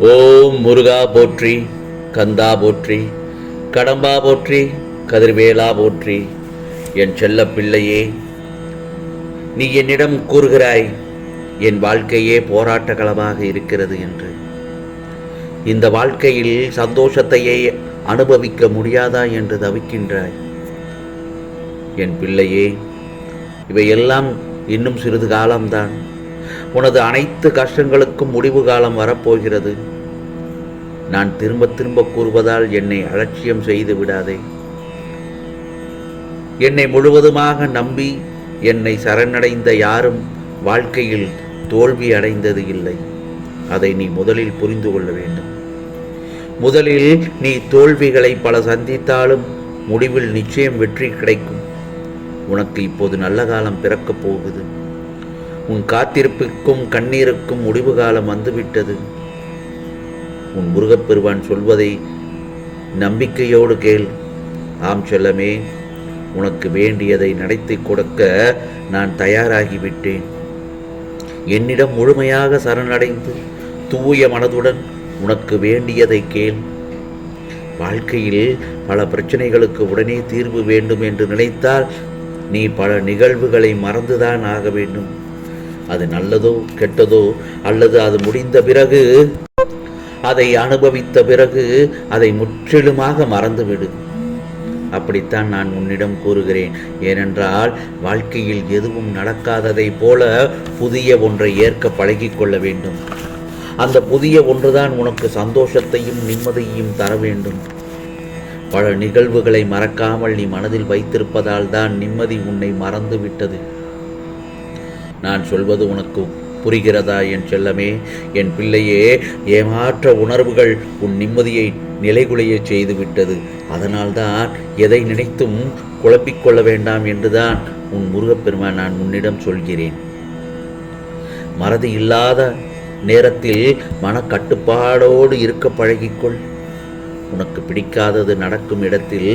ஓம் முருகா போற்றி கந்தா போற்றி கடம்பா போற்றி கதிர்வேலா போற்றி. என் செல்ல பிள்ளையே நீ என்னிடம் கூறுகிறாய் என் வாழ்க்கையே போராட்ட களமாக இருக்கிறது என்று. இந்த வாழ்க்கையில் சந்தோஷத்தையே அனுபவிக்க முடியாதா என்று தவிக்கின்றாய். என் பிள்ளையே இவையெல்லாம் இன்னும் சிறிது காலம்தான். உனது அனைத்து கஷ்டங்களுக்கும் முடிவு காலம் வரப்போகிறது. நான் திரும்ப திரும்ப கூறுவதால் என்னை அலட்சியம் செய்து விடாதே. என்னை முழுவதுமாக நம்பி என்னை சரணடைந்த யாரும் வாழ்க்கையில் தோல்வி அடைந்தது இல்லை. அதை நீ முதலில் புரிந்து கொள்ள வேண்டும். முதலில் நீ தோல்விகளை பல சந்தித்தாலும் முடிவில் நிச்சயம் வெற்றி கிடைக்கும். உனக்கு இப்போது நல்ல காலம் பிறக்கப் போகுது. உன் காத்திருப்புக்கும் கண்ணீருக்கும் முடிவு காலம் வந்துவிட்டது. உன் முருகப்பெருவான் சொல்வதை நம்பிக்கையோடு கேள். ஆம் செல்லமே உனக்கு வேண்டியதை நடத்தி கொடுக்க நான் தயாராகிவிட்டேன். என்னிடம் முழுமையாக சரணடைந்து தூய மனதுடன் உனக்கு வேண்டியதை கேள். வாழ்க்கையில் பல பிரச்சனைகளுக்கு உடனே தீர்வு வேண்டும் என்று நினைத்தால் நீ பல நிகழ்வுகளை மறந்துதான் ஆக வேண்டும். அது நல்லதோ கெட்டதோ அல்லது அது முடிந்த பிறகு அதை அனுபவித்த பிறகு அதை முற்றிலுமாக மறந்துவிடு. அப்படித்தான் நான் உன்னிடம் கூறுகிறேன். ஏனென்றால் வாழ்க்கையில் எதுவும் நடக்காததை போல புதிய ஒன்றை ஏற்க பழகிக்கொள்ள வேண்டும். அந்த புதிய ஒன்றுதான் உனக்கு சந்தோஷத்தையும் நிம்மதியையும் தர வேண்டும். பல நிகழ்வுகளை மறக்காமல் நீ மனதில் வைத்திருப்பதால் தான் நிம்மதி உன்னை மறந்து விட்டது நான் சொல்வது உனக்கு புரிகிறதா என் செல்லமே? என் பிள்ளையே ஏமாற்ற உணர்வுகள் உன் நிம்மதியை நிலைகுலைய செய்துவிட்டது. அதனால்தான் எதை நினைத்தும் குழப்பிக்கொள்ள வேண்டாம் என்றுதான் உன் முருகப்பெருமான் நான் உன்னிடம் சொல்கிறேன். மறதி இல்லாத நேரத்தில் மனக்கட்டுப்பாடோடு இருக்க பழகிக்கொள். உனக்கு பிடிக்காதது நடக்கும் இடத்தில்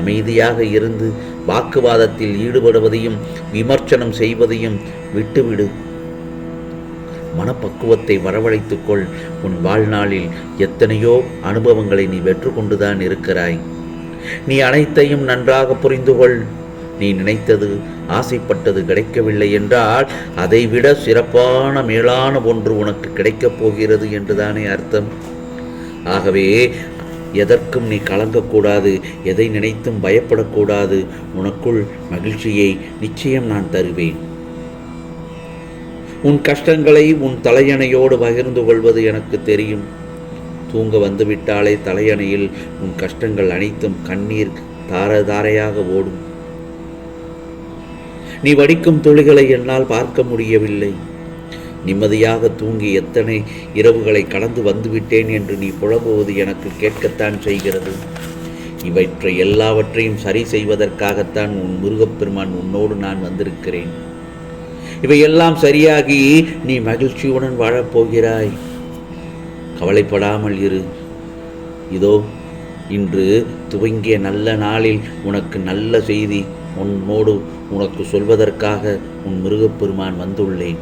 அமைதியாக இருந்து வாக்குவாதத்தில் ஈடுபடுவதையும் விமர்சனம் செய்வதையும் விட்டுவிடு. மனப்பக்குவத்தை வரவழைத்துக்கொள் உன் வாழ்நாளில் எத்தனையோ அனுபவங்களை நீ வெற்று கொண்டுதான் இருக்கிறாய். நீ அனைத்தையும் நன்றாக புரிந்து கொள் நீ நினைத்தது ஆசைப்பட்டது கிடைக்கவில்லை என்றால் அதைவிட சிறப்பான மேலான ஒன்று உனக்கு கிடைக்கப் போகிறது என்றுதானே அர்த்தம். ஆகவே எதற்கும் நீ கலங்கக்கூடாது எதை நினைத்தும் பயப்படக்கூடாது உனக்குள் மகிழ்ச்சியை நிச்சயம் நான் தருவேன். உன் கஷ்டங்களை உன் தலையணையோடு பகிர்ந்து கொள்வது எனக்கு தெரியும். தூங்க வந்துவிட்டாலே தலையணையில் உன் கஷ்டங்கள் அனைத்தும் கண்ணீர் தார தாரையாக ஓடும். நீ வடிக்கும் துளிகளை என்னால் பார்க்க முடியவில்லை. நிம்மதியாக தூங்கி எத்தனை இரவுகளை கடந்து வந்துவிட்டேன் என்று நீ புலம்புவது எனக்கு கேட்கத்தான் செய்கிறது. இவற்றை எல்லாவற்றையும் சரி செய்வதற்காகத்தான் உன் முருகப்பெருமான் உன்னோடு நான் வந்திருக்கிறேன். இவையெல்லாம் சரியாகி நீ மகிழ்ச்சியுடன் வாழப்போகிறாய். கவலைப்படாமல் இரு. இதோ இன்று துவங்கிய நல்ல நாளில் உனக்கு நல்ல செய்தி உன்னோடு உனக்கு சொல்வதற்காக உன் முருகப்பெருமான் வந்துள்ளேன்.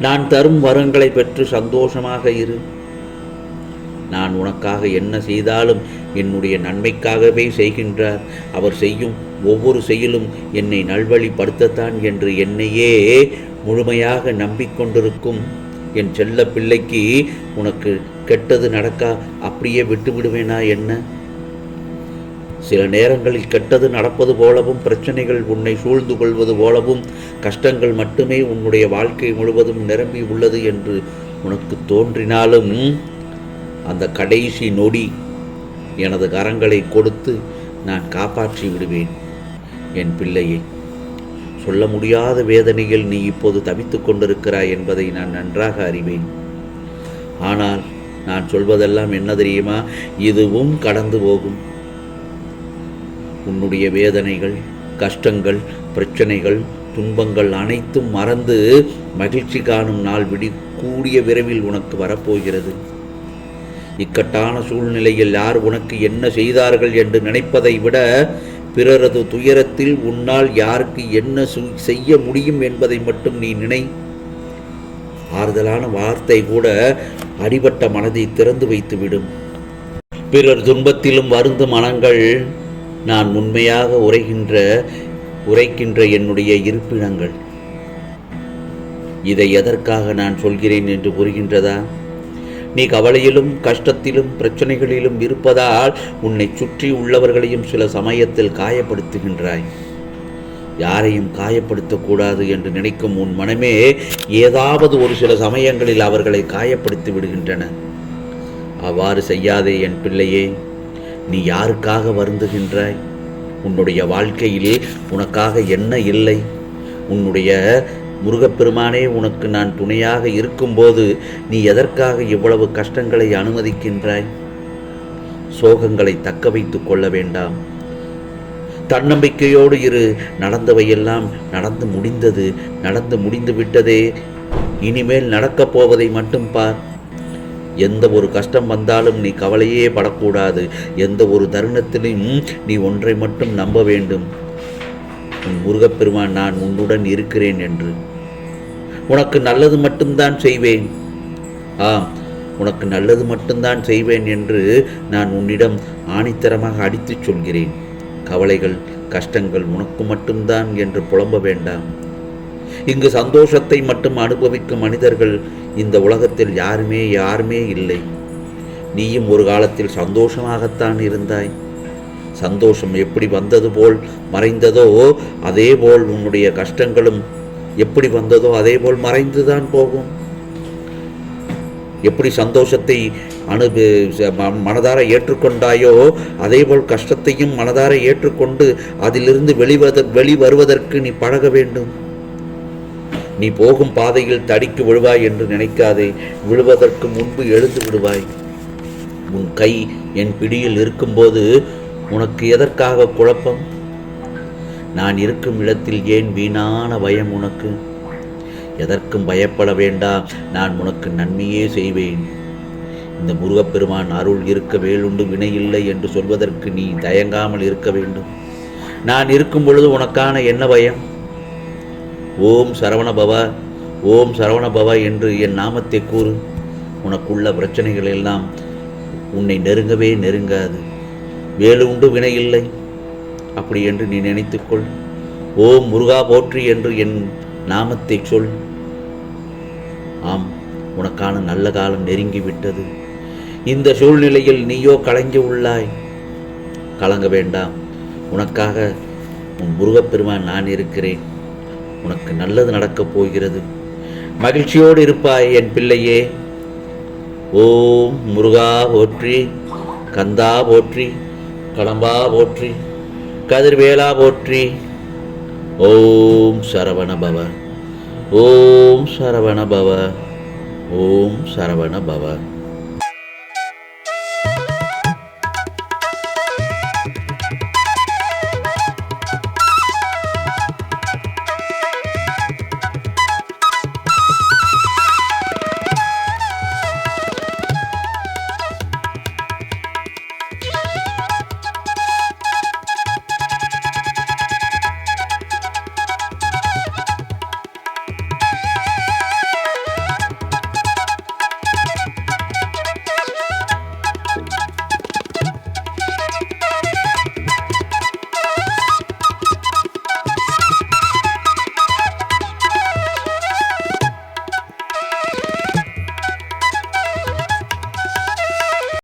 நான் தரும் வரங்களை பெற்று சந்தோஷமாக இரு. நான் உனக்காக என்ன செய்தாலும் என்னுடைய நன்மைக்காகவே செய்கின்றார். அவர் செய்யும் ஒவ்வொரு செயலும் என்னை நல்வழிப்படுத்தத்தான் என்று என்னையே முழுமையாக நம்பிக்கொண்டிருக்கும். என் செல்ல பிள்ளைக்கு உனக்கு கெட்டது நடக்கா அப்படியே விட்டு விடுவேனா என்ன? சில நேரங்களில் கெட்டது நடப்பது போலவும் பிரச்சனைகள் உன்னை சூழ்ந்து கொள்வது போலவும் கஷ்டங்கள் மட்டுமே உன்னுடைய வாழ்க்கை முழுவதும் நிரம்பி உள்ளது என்று உனக்கு தோன்றினாலும் அந்த கடைசி நொடி எனது கரங்களை கொடுத்து நான் காப்பாற்றி விடுவேன். என் பிள்ளையை சொல்ல முடியாத வேதனையில் நீ இப்போது தவித்துக் கொண்டிருக்கிறாய் என்பதை நான் நன்றாக அறிவேன். ஆனால் நான் சொல்வதெல்லாம் என்ன தெரியுமா? இதுவும் கடந்து போகும். உன்னுடைய வேதனைகள் கஷ்டங்கள் பிரச்சனைகள் துன்பங்கள் அனைத்தும் மறந்து மகிழ்ச்சி காணும் நாள் விடி கூடிய விரைவில் உனக்கு வரப்போகிறது. இக்கட்டான சூழ்நிலையில் யார் உனக்கு என்ன செய்தார்கள் என்று நினைப்பதை விட பிறரது துயரத்தில் உன்னால் யாருக்கு என்ன சு- செய்ய முடியும் என்பதை மட்டும் நீ நினை. ஆறுதலான வார்த்தை கூட அடிபட்ட மனதை திறந்து வைத்துவிடும். பிறர் துன்பத்திலும் வருந்தும் மனங்கள் நான் உண்மையாக உரைகின்ற உரைக்கின்ற என்னுடைய இருப்பிடங்கள். இதை எதற்காக நான் சொல்கிறேன் என்று புரிகின்றதா நீ கவலையிலும் கஷ்டத்திலும் பிரச்சனைகளிலும் இருப்பதால் உன்னை சுற்றி உள்ளவர்களையும் சில சமயத்தில் காயப்படுத்துகின்றாய். யாரையும் காயப்படுத்தக்கூடாது என்று நினைக்கும் உன் மனமே ஏதாவது ஒரு சில சமயங்களில் அவர்களை காயப்படுத்தி விடுகின்றன. அவ்வாறு செய்யாதே என் பிள்ளையே. நீ யாருக்காக வருந்துகின்றாய்? உன்னுடைய வாழ்க்கையிலே உனக்காக என்ன இல்லை? உன்னுடைய முருகப்பெருமானே உனக்கு நான் துணையாக இருக்கும்போது நீ எதற்காக இவ்வளவு கஷ்டங்களை அனுமதிக்கின்றாய்? சோகங்களை தக்க வைத்துக் கொள்ள வேண்டாம். தன்னம்பிக்கையோடு இரு. நடந்தவையெல்லாம் நடந்து முடிந்தது. நடந்து முடிந்து விட்டதே இனிமேல் நடக்கப் போவதை மட்டும் பார். எந்த ஒரு கஷ்டம் வந்தாலும் நீ கவலையே படக்கூடாது. எந்த ஒரு தருணத்திலும் நீ ஒன்றை மட்டும் நம்ப வேண்டும். உன் முருகப்பெருமான் நான் உன்னுடன் இருக்கிறேன் என்று. உனக்கு நல்லது மட்டும்தான் செய்வேன். ஆம் உனக்கு நல்லது மட்டும்தான் செய்வேன் என்று நான் உன்னிடம் ஆணித்தரமாக அடித்துச் சொல்கிறேன். கவலைகள் கஷ்டங்கள் உனக்கு மட்டும்தான் என்று புலம்ப வேண்டாம். இங்கு சந்தோஷத்தை மட்டும் அனுபவிக்கும் மனிதர்கள் இந்த உலகத்தில் யாருமே யாருமே இல்லை. நீயும் ஒரு காலத்தில் சந்தோஷமாகத்தான் இருந்தாய். சந்தோஷம் எப்படி வந்தது போல் மறைந்ததோ அதே போல் உன்னுடைய கஷ்டங்களும் எப்படி வந்ததோ அதே போல் மறைந்துதான் போகும். எப்படி சந்தோஷத்தை அனுப ம- மனதார ஏற்றுக்கொண்டாயோ அதேபோல் கஷ்டத்தையும் மனதார ஏற்றுக்கொண்டு அதிலிருந்து வெளிவத வெளிவருவதற்கு நீ பழக வேண்டும். நீ போகும் பாதையில் தடிக்கு விழுவாய் என்று நினைக்காதே விழுவதற்கு முன்பு எழுந்து விடுவாய். உன் கை என் பிடியில் இருக்கும்போது உனக்கு எதற்காக குழப்பம்? நான் இருக்கும் இடத்தில் ஏன் வீணான பயம் உனக்கு? எதற்கும் பயப்பட வேண்டாம் நான் உனக்கு நன்மையே செய்வேன். இந்த முருகப்பெருமான் அருள் இருக்க வேலுண்டு வினை இல்லை என்று சொல்வதற்கு நீ தயங்காமல் இருக்க வேண்டும். நான் இருக்கும் பொழுது உனக்கான என்ன பயம்? ஓம் சரவணபவா ஓம் சரவணபவா என்று என் நாமத்தை கூறு. உனக்குள்ள பிரச்சனைகள் எல்லாம் உன்னை நெருங்கவே நெருங்காது. வேலு உண்டு வினை இல்லை. அப்படி என்று நீ நினைத்துக்கொள். ஓம் முருகா போற்றி என்று என் நாமத்தை சொல். ஆம் உனக்கான நல்ல காலம் நெருங்கி விட்டது இந்த சூழ்நிலையில் நீயோ கலங்கி உள்ளாய். கலங்க வேண்டாம். உனக்காக உன் முருகப்பெருமான் நான் இருக்கிறேன். உனக்கு நல்லது நடக்கப் போகிறது. மகிழ்ச்சியோடு இருப்பாய் என் பிள்ளையே. ஓம் முருகா போற்றி கந்தா போற்றி கடம்பா போற்றி கதிர்வேலா போற்றி. ஓம் சரவண பவ ஓம் சரவண பவ ஓம் சரவண பவ